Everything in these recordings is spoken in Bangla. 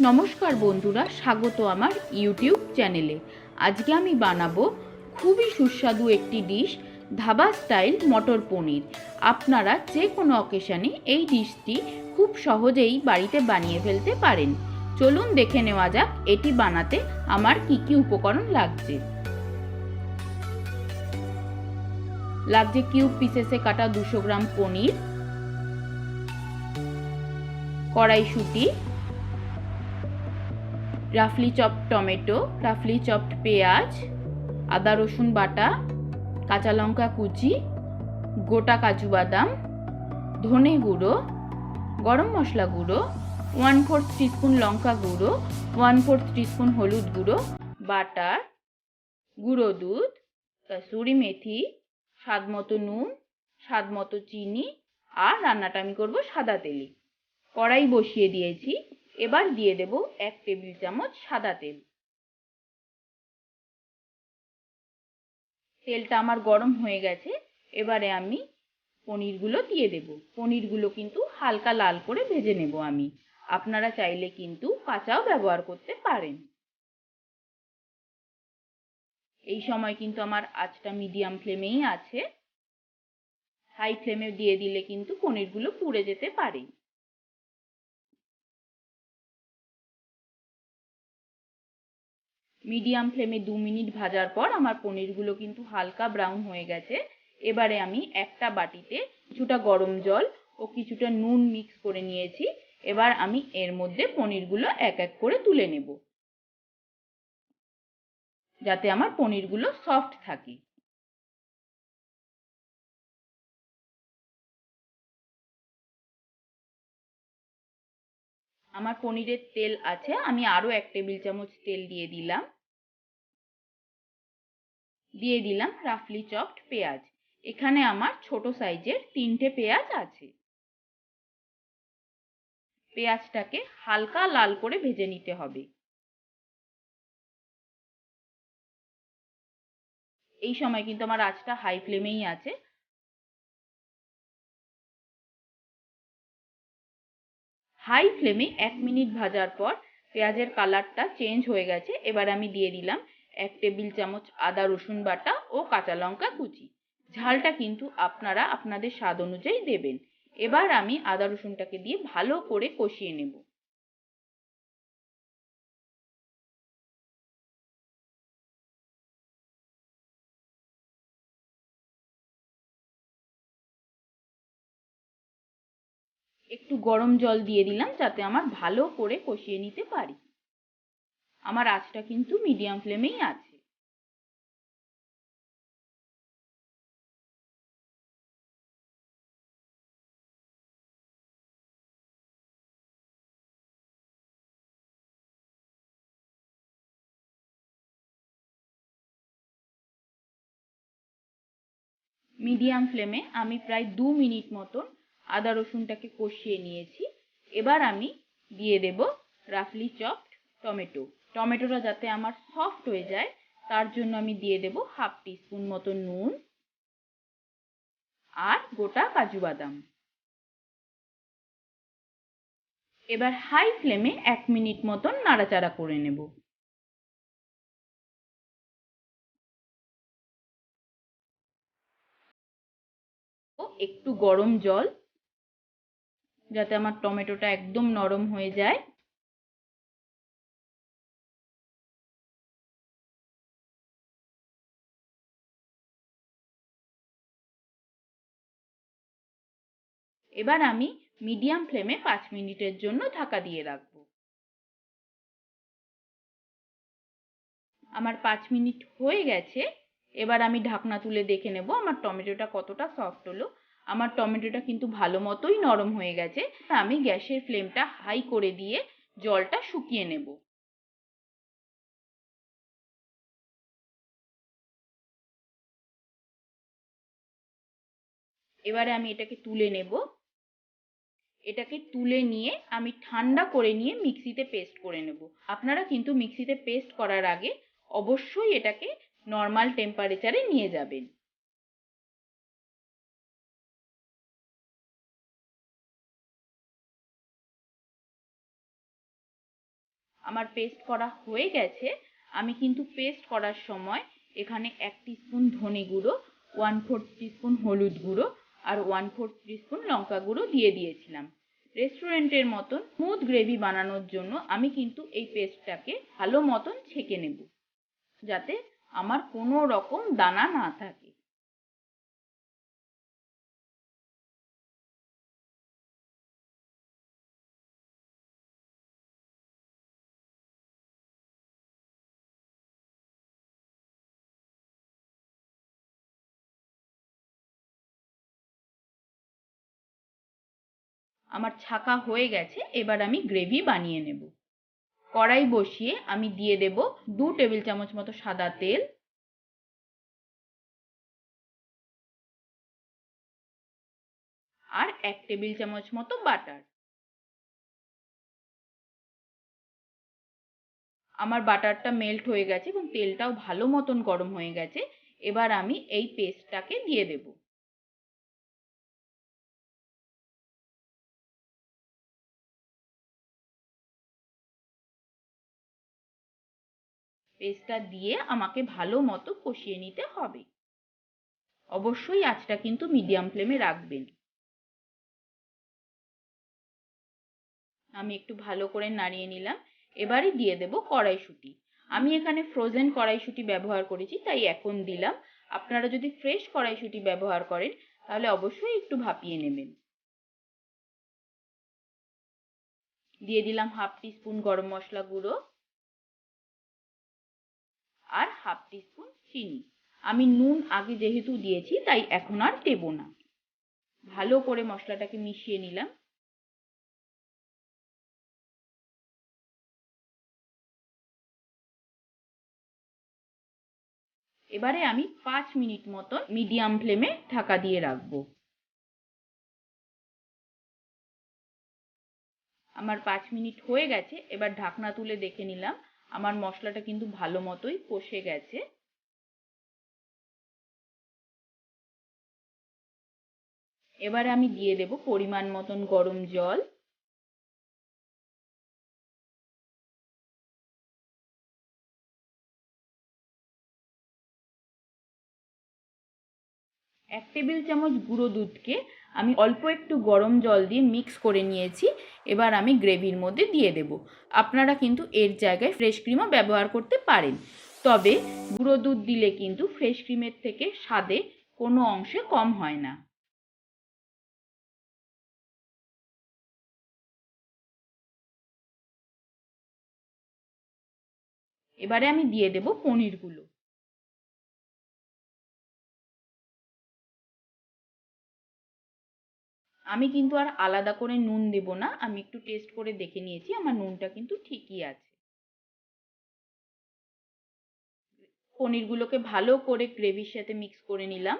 নমস্কার বন্ধুরা, স্বাগত আমার ইউটিউব চ্যানেলে। আজকে আমি বানাবো খুবই সুস্বাদু একটি ডিশ, ধাবা স্টাইল মটর পনির। আপনারা যে কোনো অকেশানে এই ডিশটি খুব সহজেই বাড়িতে বানিয়ে ফেলতে পারেন। চলুন দেখে নেওয়া যাক, এটি বানাতে আমার কি কি উপকরণ লাগছে। লাগছে কিউব পিসেসে কাটা দুশো গ্রাম পনির কড়াইশুঁটি রাফলি চপড টমেটো রাফলি চপড পেঁয়াজ, আদা রসুন বাটা, কাঁচা লঙ্কা কুচি, গোটা কাজু বাদাম, ধনে গুঁড়ো, গরম মশলা গুঁড়ো ওয়ান ফোর্থ টিস্পুন লঙ্কা গুঁড়ো ওয়ান ফোর্থ টিস্পুন হলুদ গুঁড়ো, বাটার, গুঁড়ো দুধ, কাসুরি মেথি, স্বাদ মতো নুন, স্বাদ মতো চিনি, আর রান্নাটা আমি করব সাদা তেলে। কড়াই বসিয়ে দিয়েছি। এবার দিয়ে দেব এক টেবিল চামচ সাদা তেল। তেলটা আমার গরম হয়ে গেছে। এবারে আমি পনিরগুলো দিয়ে দেব। পনিরগুলো কিন্তু হালকা লাল করে ভেজে নেব আমি। আপনারা চাইলে কিন্তু কাঁচাও ব্যবহার করতে পারেন। এই সময় কিন্তু আমার আঁচটা মিডিয়াম ফ্লেমেই আছে। হাই ফ্লেমে দিয়ে দিলে কিন্তু পনিরগুলো পুড়ে যেতে পারে। মিডিয়াম ফ্লেমে দু মিনিট ভাজার পর আমার পনিরগুলো কিন্তু হালকা ব্রাউন হয়ে গেছে। এবারে আমি একটা বাটিতে কিছুটা গরম জল ও কিছুটা নুন মিক্স করে নিয়েছি। এবার আমি এর মধ্যে পনিরগুলো এক এক করে তুলে নেব। যাতে আমার পনিরগুলো সফট থাকে। আমার পনিরের তেল আছে, আমি আরও এক টেবিল চামচ তেল দিয়ে দিলাম। দিয়ে দিলাম রাফলি চপড পেঁয়াজ। এখানে আমার ছোট সাইজের তিনটে পেঁয়াজ আছে। পেঁয়াজটাকে হালকা লাল করে ভেজে নিতে হবে। এই সময় কিন্তু আমার আঁচটা হাই ফ্লেমেই আছে। হাই ফ্লেমে এক মিনিট ভাজার পর পেঁয়াজের কালারটা চেঞ্জ হয়ে গেছে। এবার আমি দিয়ে দিলাম এক টেবিল চামচ আদা, রসুন বাটা ও কাঁচা লঙ্কা কুচি। ঝালটা কিন্তু আপনারা আপনাদের স্বাদ অনুযায়ী দেবেন। এবার আমি আদা, রসুনটাকে দিয়ে ভালো করে কষিয়ে নেব। একটু গরম জল দিয়ে দিলাম যাতে আমার ভালো করে কষিয়ে নিতে পারি। আমার আঁচটা কিন্তু মিডিয়াম ফ্লেমেই আছে। মিডিয়াম ফ্লেমে আমি প্রায় দু মিনিট মতন আদা রসুনটাকে কষিয়ে নিয়েছি। এবার আমি দিয়ে দেব রাফলি চপড টমেটো টমেটোটা যাতে আমার সফট হয়ে যায়, তার জন্য আমি দিয়ে দেব হাফ টিস্পুন মতো নুন আর গোটা কাজু বাদাম। এবার হাই ফ্লেমে এক মিনিট মতন নাড়াচাড়া করে নেব। একটু গরম জল, যাতে আমার টমেটোটা একদম নরম হয়ে যায়। এবার আমি মিডিয়াম ফ্লেমে পাঁচ মিনিটের জন্য ঢাকা দিয়ে রাখব। আমার পাঁচ মিনিট হয়ে গেছে। এবার আমি ঢাকনা তুলে দেখে নেব আমার টমেটোটা কতটা সফট হলো। আমার টমেটোটা কিন্তু ভালো মতোই নরম হয়ে গেছে। আমি গ্যাসের ফ্লেমটা হাই করে দিয়ে জলটা শুকিয়ে নেব। এবারে আমি এটাকে তুলে নেব। এটাকে তুলে নিয়ে আমি ঠান্ডা করে নিয়ে মিক্সিতে পেস্ট করে নেব। আপনারা কিন্তু মিক্সিতে পেস্ট করার আগে অবশ্যই এটাকে নর্মাল টেম্পারেচারে নিয়ে যাবেন। আমার পেস্ট করা হয়ে গেছে। আমি কিন্তু পেস্ট করার সময় এখানে এক স্পুন ধনে গুঁড়ো ওয়ান ফোর স্পুন হলুদ গুঁড়ো আর ওয়ান ফোর স্পুন লঙ্কা গুঁড়ো দিয়ে দিয়েছিলাম। রেস্টুরেন্টের মতন স্মুথ গ্রেভি বানানোর জন্য আমি কিন্তু এই পেস্টটাকে ভালো মতন ছেঁকে নেব। যাতে আমার কোনো রকম দানা না থাকে। আমার ছাকা হয়ে গেছে, এবার আমি গ্রেভি বানিয়ে নেব। কড়াই বসিয়ে আমি দিয়ে দেব দু টেবিল চামচ মতো সাদা তেল। আর এক টেবিল চামচ মতো বাটার। আমার বাটারটা মেল্ট হয়ে গেছে এবং তেলটাও ভালো মতন গরম হয়ে গেছে। এবার আমি এই পেস্টটাকে দিয়ে দেবো। পেস্টটা দিয়ে আমাকে ভালো মতো কষিয়ে নিতে হবে। অবশ্যই আঁচটা কিন্তু মিডিয়াম ফ্লেমে রাখবেন। আমি একটু ভালো করে নাড়িয়ে নিলাম। এবারে দিয়ে দেব কড়াইশুঁটি। আমি এখানে ফ্রোজেন কড়াইশুঁটি ব্যবহার করেছি, তাই এখন দিলাম। আপনারা যদি ফ্রেশ কড়াইশুঁটি ব্যবহার করেন, তাহলে অবশ্যই একটু ভাপিয়ে নেবেন। দিয়ে দিলাম হাফ টিস্পুন গরম মশলা গুঁড়ো। হাফ টিস্পুন চিনি। আমি নুন আগে যেহেতু দিয়েছি, তাই এখন আর দেব না। ভালো করে মশলাটাকে মিশিয়ে নিলাম। এবারে আমি পাঁচ মিনিট মতন মিডিয়াম ফ্লেমে ঢাকা দিয়ে রাখব। আমার পাঁচ মিনিট হয়ে গেছে, এবার ঢাকনা তুলে দেখে নিলাম। আমার মশলাটা কিন্তু ভালো মতোই কষে গেছে। এবারে আমি দিয়ে দেব পরিমাণ মতন গরম জল। এক টেবিল চামচ গুঁড়ো দুধকে আমি অল্প একটু গরম জল দিয়ে মিক্স করে নিয়েছি। এবার আমি গ্রেভির মধ্যে দিয়ে দেব। আপনারা কিন্তু এর জায়গায় ফ্রেশ ক্রিমও ব্যবহার করতে পারেন। তবে গুঁড়ো দুধ দিলে কিন্তু ফ্রেশ ক্রিমের থেকে স্বাদে কোনো অংশে কম হয় না। এবারে আমি দিয়ে দেব পনিরগুলো। আমি কিন্তু আর আলাদা করে নুন দেব না। আমি একটু টেস্ট করে দেখে নিয়েছি, আমার নুনটা কিন্তু ঠিকই আছে। পনিরগুলোকে ভালো করে গ্রেভির সাথে মিক্স করে নিলাম।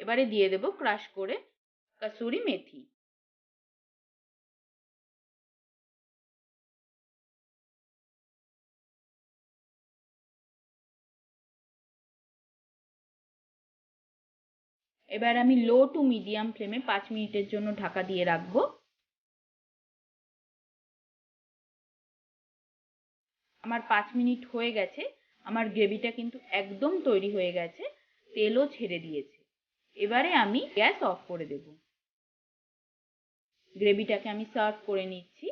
এবারে দিয়ে দেব ক্রাশ করে কাসুরি মেথি। এবার আমি লো টু মিডিয়াম ফ্লেমে পাঁচ মিনিটের জন্য ঢাকা দিয়ে রাখব। আমার পাঁচ মিনিট হয়ে গেছে। আমার গ্রেভিটা কিন্তু একদম তৈরি হয়ে গেছে। তেলও ছেড়ে দিয়েছে। এবারে আমি গ্যাস অফ করে দেব। গ্রেভিটাকে আমি সার্ভ করে নিচ্ছি।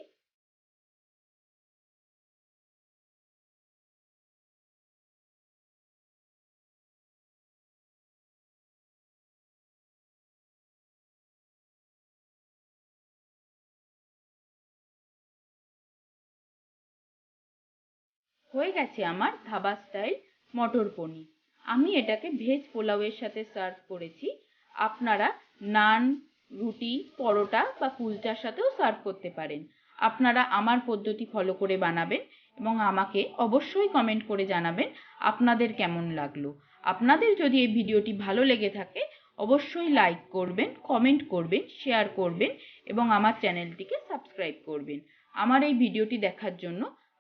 হয়ে গেছে আমার ধাবা স্টাইল মটর পনির। আমি এটাকে ভেজ পোলাওয়ের সাথে সার্ভ করেছি। আপনারা নান, রুটি, পরোটা বা কুলচার সাথেও সার্ভ করতে পারেন। আপনারা আমার পদ্ধতি ফলো করে বানাবেন এবং আমাকে অবশ্যই কমেন্ট করে জানাবেন আপনাদের কেমন লাগল। আপনাদের যদি এই ভিডিওটি ভালো লেগে থাকে, অবশ্যই লাইক করবেন কমেন্ট করবেন শেয়ার করবেন এবং আমার চ্যানেলটিকে সাবস্ক্রাইব করবেন। আমার এই ভিডিওটি দেখার জন্য